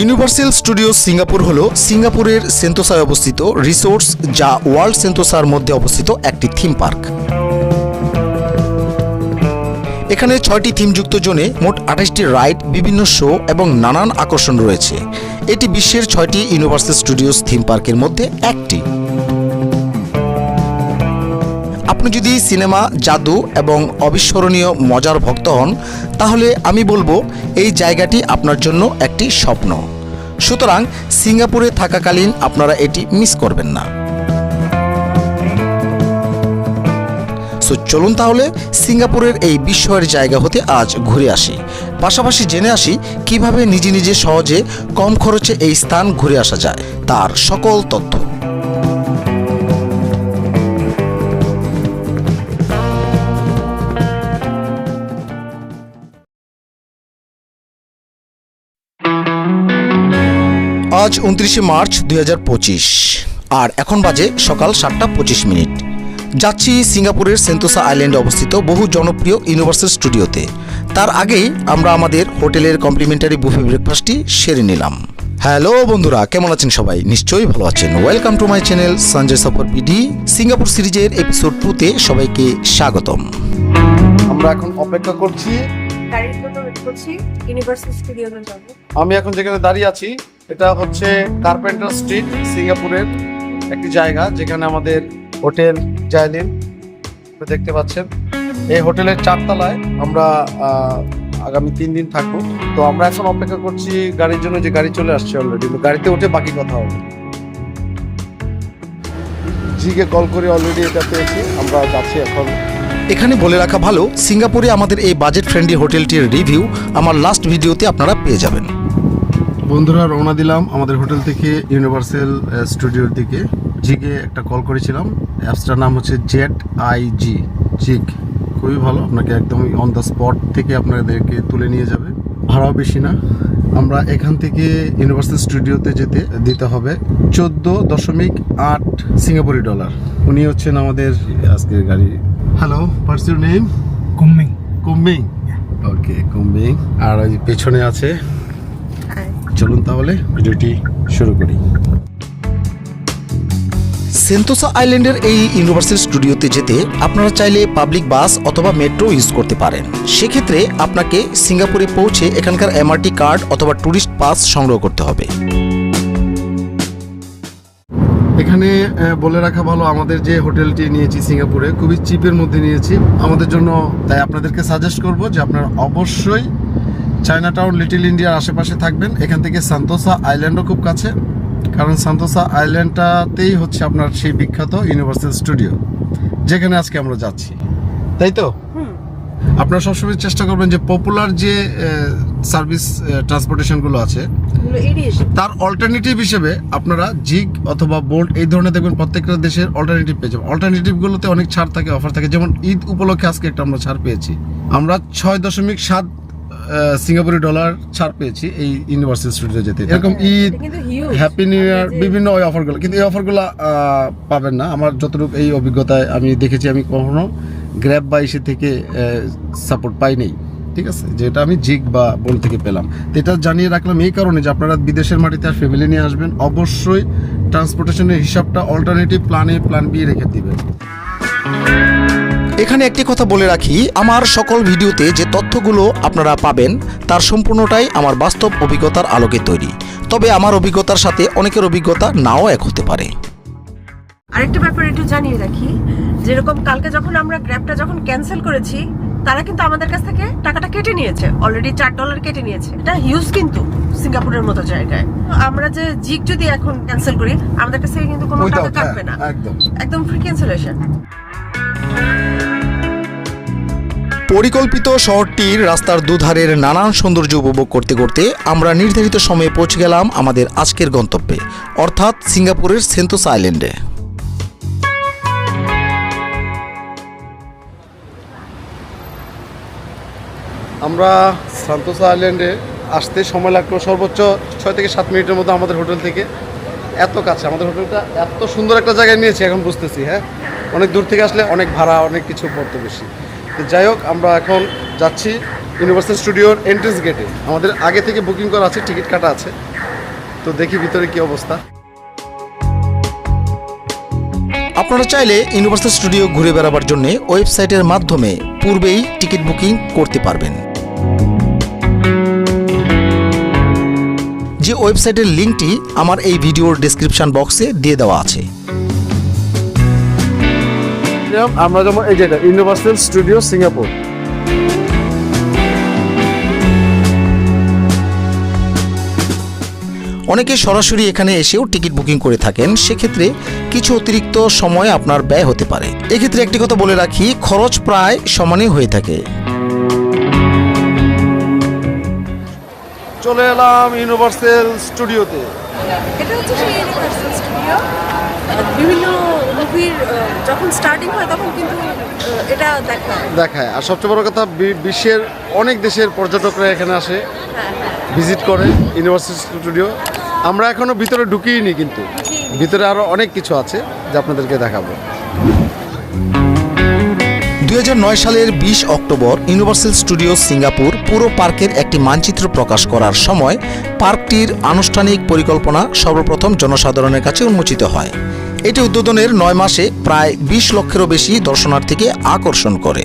Universal studio Singapore হল সিঙ্গাপুরের সেন্তোসায় অবস্থিত রিসোর্স যা ওয়ার্ল্ড সেন্তোসার মধ্যে অবস্থিত একটি থিম পার্ক। এখানে ছয়টি থিমযুক্ত জোনে মোট আঠাশটি রাইড, বিভিন্ন শো এবং নানান আকর্ষণ রয়েছে। এটি বিশ্বের ছয়টি ইউনিভার্সাল স্টুডিওস থিম পার্কের মধ্যে একটি। আপনি যদি সিনেমা, জাদু এবং অবিস্মরণীয় মজার ভক্ত হন, তাহলে আমি বলব এই জায়গাটি আপনার জন্য একটি স্বপ্ন। সুতরাং সিঙ্গাপুরে থাকাকালীন আপনারা এটি মিস করবেন না। সো চলুন তাহলে সিঙ্গাপুরের এই বিস্ময়ের জায়গা হতে আজ ঘুরে আসি। পাশাপাশি জেনে আসি কীভাবে নিজে নিজে সহজে কম খরচে এই স্থান ঘুরে আসা যায়, তার সকল তথ্য। আজ উনত্রিশে মার্চ দু হাজার পঁচিশ। আর এখন বাজে সকাল সাতটা পঁচিশ মিনিট। যাচ্ছি সিঙ্গাপুরের সেন্তোসা আইল্যান্ডে অবস্থিত বহু জনপ্রিয় ইউনিভার্সাল স্টুডিওতে। তার আগেই আমরা আমাদের হোটেলের কমপ্লিমেন্টারি বুফে ব্রেকফাস্টটি সেরে নিলাম। হ্যালো বন্ধুরা, কেমন আছেন সবাই? নিশ্চয়ই ভালো আছেন। Welcome to my channel Sanjay Safar PD Singapore সিরিজের এপিসোড টুতে সবাইকে স্বাগতম। আমরা এখন অপেক্ষা করছি আমি এখন যেখানে দাঁড়িয়ে আছি, এটা হচ্ছে কার্পেন্টার স্ট্রিট সিঙ্গাপুরের একটি জায়গা, যেখানে আমাদের হোটেল আপনি দেখতে পাচ্ছেন। এই হোটেলের চারতলায় আমরা আগামী তিন দিন থাকব। তো আমরা এখন অপেক্ষা করছি গাড়ির জন্য, যে গাড়ি চলে আসছে অলরেডি গাড়িতে উঠে বাকি কথা হবে। জিকে কল করে অলরেডি এটা পেয়েছি। আমরা যাচ্ছি এখন এখানে বলে রাখা ভালো, সিঙ্গাপুরে আমাদের এই বাজেট ফ্রেন্ডলি হোটেলটির রিভিউ আমার লাস্ট ভিডিওতে আপনারা পেয়ে যাবেন। বন্ধুরা, রওনা দিলাম আমাদের হোটেল থেকে ইউনিভার্সাল স্টুডিওর দিকে। জিকে একটা কল করেছিলাম, অ্যাপসটার নাম হচ্ছে জেট আই জি জিক খুবই ভালো, আপনাকে একদমই অন দ্য স্পট থেকে আপনাদেরকে তুলে নিয়ে যাবে। ভাড়াও বেশি না। আমরা এখান থেকে ইউনিভার্সাল স্টুডিওতে যেতে, দিতে হবে চোদ্দ দশমিক আট সিঙ্গাপুরি ডলার। উনি হচ্ছেন আমাদের, আজকের গাড়ি হ্যালো হোয়াটস ইউর নেম কুম্মিং কুম্বিং ওকে কুম্বিং আর ওই পেছনে আছে। চলুন তাহলে ভিডিওটি শুরু করি। সেন্তোসা আইল্যান্ডের এই ইউনিভার্সাল স্টুডিওতে যেতে আপনারা চাইলে পাবলিক বাস অথবা মেট্রো ইউজ করতে পারেন। সেক্ষেত্রে আপনাকে সিঙ্গাপুরে পৌঁছে এখানকার এমআরটি কার্ড অথবা ট্যুরিস্ট পাস সংগ্রহ করতে হবে। এখানে বলে রাখা ভালো আমাদের যে হোটেলটি নিয়েছি সিঙ্গাপুরে খুবই চিপের মধ্যে নিয়েছি। আমাদের জন্য তাই আপনাদেরকে সাজেস্ট করব যে আপনারা অবশ্যই চায়না টাউন লিটিল ইন্ডিয়ার আশেপাশে থাকবেন। এখান থেকে সান্তোসা আইল্যান্ডও খুব কাছে কারণ সান্তোসা আইল্যান্ডটাতেই হচ্ছে আপনার সেই বিখ্যাত ইউনিভার্সাল স্টুডিও যেখানে আজকে আমরা যাচ্ছি। তাই তো? আপনারা সবসময় চেষ্টা করবেন যে পপুলার যে সার্ভিস ট্রান্সপোর্টেশনগুলো আছে। তার অল্টারনেটিভ হিসেবে আপনারা জিগ অথবা বোল্ট এই ধরনের দেখবেন প্রত্যেকটা দেশের অল্টারনেটিভ পেয়ে যাবেন। অল্টারনেটিভগুলোতে অনেক ছাড় থাকে অফার থাকে। যেমন ঈদ উপলক্ষে আজকে একটা আমরা ছাড় পেয়েছি। আমরা ছয় দশমিক সাত সিঙ্গাপুরি ডলার ছাড় পেয়েছি এই ইউনিভার্সিটি স্টুডিও যেতে। এরকম ঈদ হ্যাপি নিউ ইয়ার বিভিন্ন ওই অফারগুলো কিন্তু এই অফারগুলো পাবেন না। আমার যতটুকু এই অভিজ্ঞতায় আমি দেখেছি আমি কখনো গ্র্যাব বা থেকে সাপোর্ট পাইনি ঠিক আছে? যেটা আমি জিগ বা বল থেকে পেলাম। তো এটা জানিয়ে রাখলাম এই কারণে যে আপনারা বিদেশের মাটিতে আর ফ্যামিলি নিয়ে আসবেন অবশ্যই ট্রান্সপোর্টেশনের হিসাবটা অল্টারনেটিভ প্ল্যানে প্ল্যান বি রেখে দিবেন। এখানে একটি কথা বলে রাখি আমার সকল ভিডিওতে যে তথ্যগুলো আপনারা পাবেন তার সম্পূর্ণটাই আমার বাস্তব অভিজ্ঞতার আলোকে তৈরি। তবে আমার অভিজ্ঞতার সাথে অনেকের অভিজ্ঞতা নাও এক হতে পারে। আরেকটা ব্যাপার একটু জানিয়ে রাখি যেরকম কালকে যখন আমরা গ্র্যাবটা যখন ক্যান্সেল করেছি তারা কিন্তু আমাদের কাছ থেকে টাকাটা কেটে নিয়েছে। অলরেডি চার ডলার কেটে নিয়েছে। এটা হিউজ কিন্তু সিঙ্গাপুরের মতো জায়গায়। আমরা যে জিগ যদি এখন ক্যান্সেল করি আমাদের কাছ থেকে কিন্তু কোনো টাকা কাটবে না। একদম। একদম ফ্রি ক্যান্সেলেশন পরিকল্পিত শহরটির রাস্তার দুধারের নানান সৌন্দর্য উপভোগ করতে করতে আমরা নির্ধারিত সময়ে পৌঁছে গেলাম আমাদের আজকের গন্তব্যে অর্থাৎ সিঙ্গাপুরের সেন্তোসা আইল্যান্ডে। আমরা সান্তোসা আইল্যান্ডে আসতে সময় লাগল সর্বোচ্চ ছয় থেকে সাত মিনিটের মধ্যে আমাদের হোটেল থেকে। এত কাছে, আমাদের হোটেলটা এত সুন্দর একটা জায়গায় নিয়েছি, এখন বুঝতেছি হ্যাঁ? অনেক দূর থেকে আসলে অনেক ভাড়া, অনেক কিছু পড়তো বেশি। তো যাই হোক, আমরা এখন যাচ্ছি ইউনিভার্সাল স্টুডিওর এন্ট্রেন্স গেটে আমাদের আগে থেকে বুকিং করা আছে টিকিট কাটা আছে। তো দেখি ভিতরে কি অবস্থা। আপনারা চাইলে ইউনিভার্সাল স্টুডিও ঘুরে বেড়াবার জন্য ওয়েবসাইটের মাধ্যমে পূর্বেই টিকিট বুকিং করতে পারবেন। যে ওয়েবসাইটের লিঙ্কটি আমার এই ভিডিওর ডেসক্রিপশন বক্সে দিয়ে দেওয়া আছে। আমরা যেমন এই যেটা ইউনিভার্সাল স্টুডিও সিঙ্গাপুর অনেকে সরাসরি এখানে এসেও টিকিট বুকিং করে থাকেন সেক্ষেত্রে কিছু অতিরিক্ত সময় আপনার ব্যয় হতে পারে। এক্ষেত্রে একটি কথা বলে রাখি খরচ প্রায় সমানই হয়ে থাকে। চলে এলাম ইউনিভার্সাল স্টুডিওতে এটা হচ্ছে সেই ইউনিভার্সাল স্টুডিও বিভিন্ন মুভির যখন স্টার্টিং হয় তখন কিন্তু এটা দেখা দেখায়। আর সবচেয়ে বড় কথা বি- বিশ্বের অনেক দেশের পর্যটকরা এখানে আসে হ্যাঁ হ্যাঁ। ভিজিট করে ইউনিভার্সাল স্টুডিও আমরা এখনও ভিতরে ঢুকিনি কিন্তু। ভিতরে আরও অনেক কিছু আছে যা আপনাদেরকে দেখাবো। দু হাজার নয় সালের বিশ অক্টোবর ইউনিভার্সাল স্টুডিও সিঙ্গাপুর পুরো পার্কের একটি মানচিত্র প্রকাশ করার সময় পার্কটির আনুষ্ঠানিক পরিকল্পনা সর্বপ্রথম জনসাধারণের কাছে উন্মোচিত হয়। এটি উদ্বোধনের নয় মাসে প্রায় বিশ লক্ষেরও বেশি দর্শনার্থীকে আকর্ষণ করে।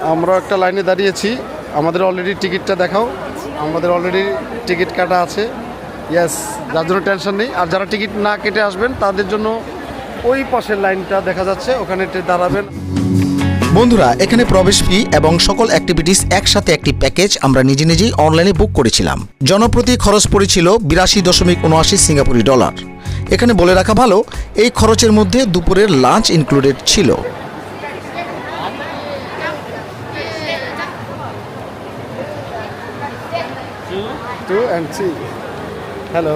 আমরা একটা লাইনে দাঁড়িয়েছি। আমাদের অলরেডি টিকিটটা দেখাও। আমাদের অলরেডি টিকিট কাটা আছে। ইয়াস যার জন্য টেনশন নেই। আর যারা টিকিট না কেটে আসবেন, তাদের জন্য ওই পাশের লাইনটা দেখা যাচ্ছে। ওখানে দাঁড়াবেন। বন্ধুরা এখানে প্রবেশ ফি এবং সকল অ্যাক্টিভিটিস একসাথে একটি প্যাকেজ আমরা নিজে নিজেই অনলাইনে বুক করেছিলাম। জনপ্রতি খরচ পড়েছিল বিরাশি দশমিক উনআশি সিঙ্গাপুরি ডলার। এখানে বলে রাখা ভালো এই খরচের মধ্যে দুপুরের লাঞ্চ ইনক্লুডেড ছিল। Two and three hello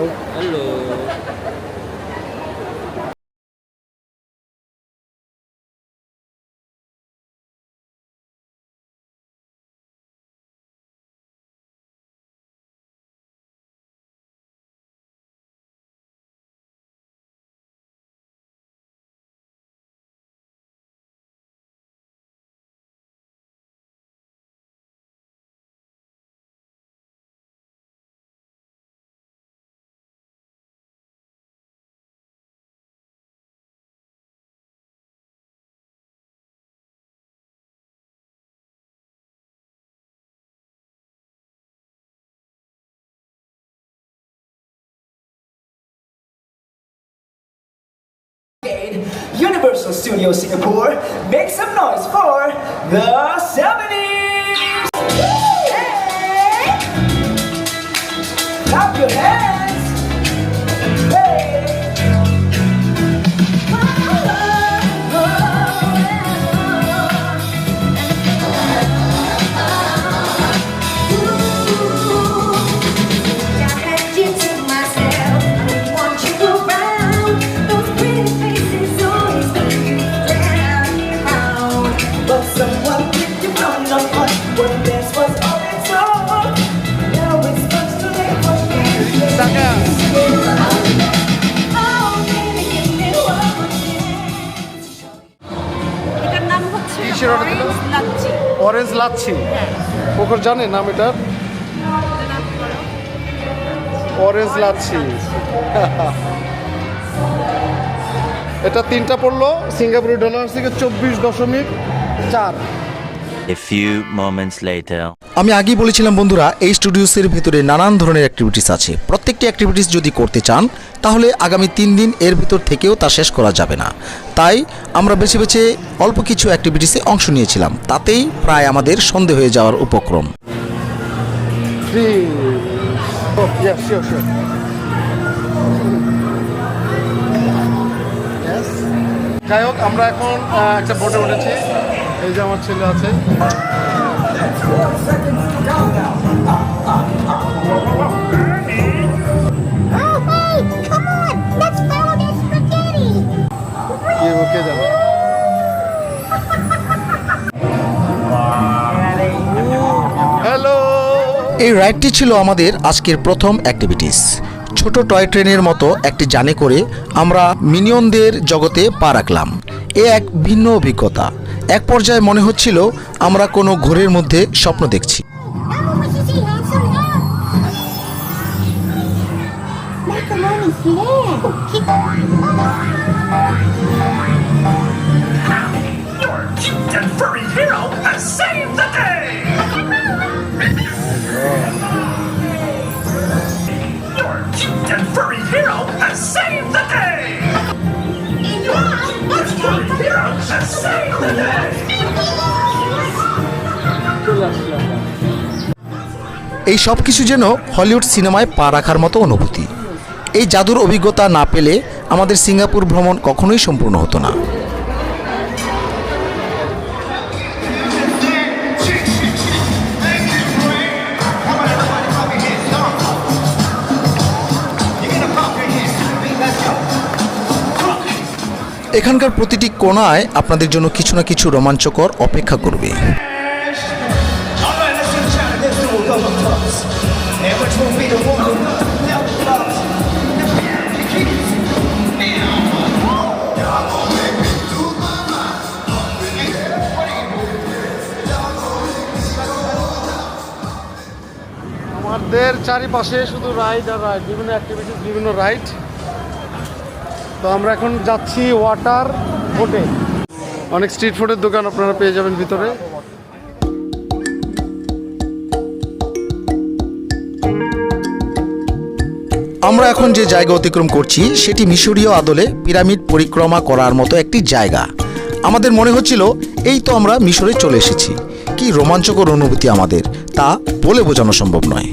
Universal Studios Singapore, make some noise for the 70s! Hey! Clap your hands! কিসের অর্ডার দিলো? অরেঞ্জ লাচ্ছি। ওকে জানে নাম এটা অরেঞ্জ লাচ্ছি। এটা তিনটা পড়ল সিঙ্গাপুরি ডলার থেকে চব্বিশ দশমিক চার। A few moments later. আমি আগেই বলেছিলাম বন্ধুরা এই স্টুডিওসের ভিতরে নানান ধরনের অ্যাক্টিভিটিস আছে। প্রত্যেকটি অ্যাক্টিভিটিস যদি করতে চান তাহলে আগামী তিন দিন এর ভিতর থেকেও তা শেষ করা যাবে না। তাই আমরা বেছে বেছে অল্প কিছু অ্যাক্টিভিটিসে অংশ নিয়েছিলাম। তাতেই প্রায় আমাদের সন্ধে হয়ে যাওয়ার উপক্রম। যাই হোক আমরা এখন একটা বোটে উঠেছি এই যে আমার ছেলে আছে. কি যাবে। হ্যালো এই রাইডটি ছিল আমাদের আজকের প্রথম অ্যাক্টিভিটিস ছোট টয় ট্রেনের মতো একটি জানে করে আমরা মিনিয়নদের জগতে পা রাখলাম। এ এক ভিন্ন অভিজ্ঞতা। এক পর্যায়ে মনে হচ্ছিল আমরা কোনো ঘোরের মধ্যে স্বপ্ন দেখছি Your cute and furry hero has saved the day! এই সব কিছু যেন হলিউড সিনেমায় পা রাখার মতো অনুভূতি। এই জাদুর অভিজ্ঞতা না পেলে আমাদের সিঙ্গাপুর ভ্রমণ কখনোই সম্পূর্ণ হতো না। এখানকার প্রতিটি কোণায় আপনাদের জন্য কিছু না কিছু রোমাঞ্চকর অপেক্ষা করবে? আমাদের চারিপাশে শুধু রাইড আর রাইড, বিভিন্ন অ্যাক্টিভিটিস বিভিন্ন রাইড তো আমরা এখন যাচ্ছি ওয়াটার বোটে অনেক স্ট্রিট ফুডের দোকান আপনারা পেয়ে যাবেন ভিতরে। আমরা এখন যে জায়গা অতিক্রম করছি, সেটি মিশরীয় আদলে পিরামিড পরিক্রমা করার মতো একটি জায়গা। আমাদের মনে হচ্ছিল, এই তো আমরা মিশরে চলে এসেছি। কি রোমাঞ্চকর অনুভূতি আমাদের, তা বলে বোঝানো সম্ভব নয়।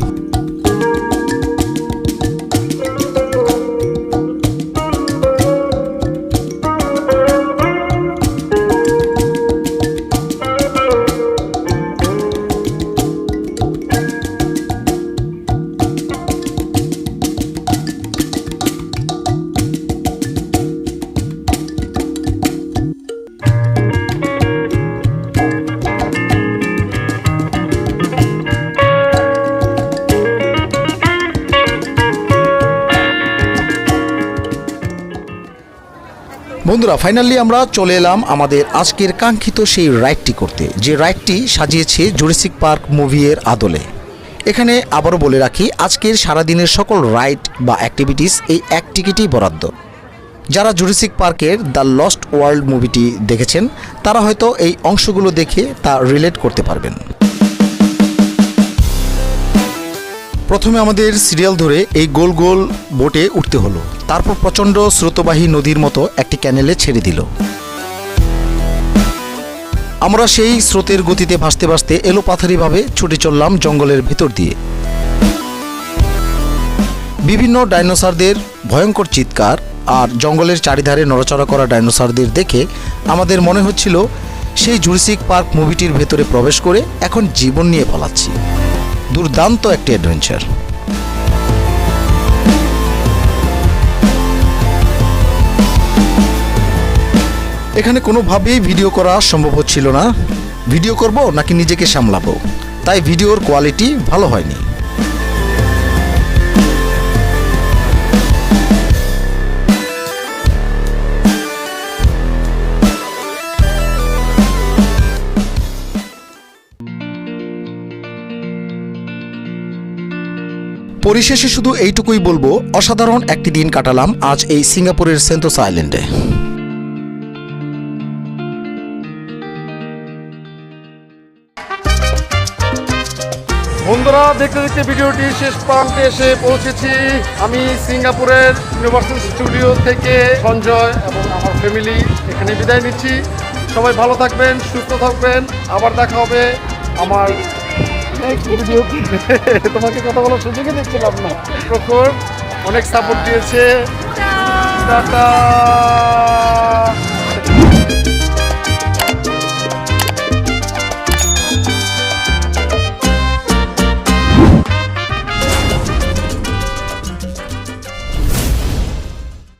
বন্ধুরা ফাইনালি আমরা চলে এলাম আমাদের আজকের কাঙ্ক্ষিত সেই রাইডটি করতে। যে রাইডটি সাজিয়েছে জুরাসিক পার্ক মুভিয়ের আদলে। এখানে আবারও বলে রাখি, আজকের সারাদিনের সকল রাইড বা অ্যাক্টিভিটিস এই এক টিকিটই বরাদ্দ। যারা জুরাসিক পার্কের দ্য লস্ট ওয়ার্ল্ড মুভিটি দেখেছেন, তারা হয়তো এই অংশগুলো দেখে তা রিলেট করতে পারবেন। প্রথমে আমাদের সিরিয়াল ধরে এই গোল গোল বোটে উঠতে হলো। তারপর প্রচণ্ড স্রোতবাহী নদীর মতো একটি ক্যানেলে ছেড়ে দিল। আমরা সেই স্রোতের গতিতে ভাসতে ভাসতে এলোপাথারিভাবে ছুটে চললাম জঙ্গলের ভেতর দিয়ে। বিভিন্ন ডাইনোসরদের ভয়ঙ্কর চিৎকার আর জঙ্গলের চারিধারে নড়াচড়া করা ডাইনোসরদের দেখে আমাদের মনে হচ্ছিল, সেই জুরিসিক পার্ক মুভিটির ভেতরে প্রবেশ করে এখন জীবন নিয়ে পালাচ্ছি। দুর্দান্ত একটি অ্যাডভেঞ্চার এখানে কোনোভাবেই ভিডিও করা সম্ভব হচ্ছিল না। ভিডিও করব নাকি নিজেকে সামলাবো? তাই ভিডিওর কোয়ালিটি ভালো হয়নি। পরিশেষে শুধু এইটুকুই বলব, অসাধারণ একটি দিন কাটালাম আজ এই সিঙ্গাপুরের সেন্টোসা আইল্যান্ডে। বন্ধুরা, দেখতে দেখতে ভিডিওটি শেষ প্রান্তে এসে পৌঁছেছি। আমি সিঙ্গাপুরের ইউনিভার্সাল স্টুডিও থেকে সঞ্জয় এবং আমার ফ্যামিলি এখানে বিদায় নিচ্ছি। সবাই ভালো থাকবেন, সুস্থ থাকবেন। আবার দেখা হবে আমার ভিডিও তোমাকে কথা বলার সুযোগই দেখছিলাম না। প্রখর অনেক সাপোর্ট দিয়েছে। টাটা।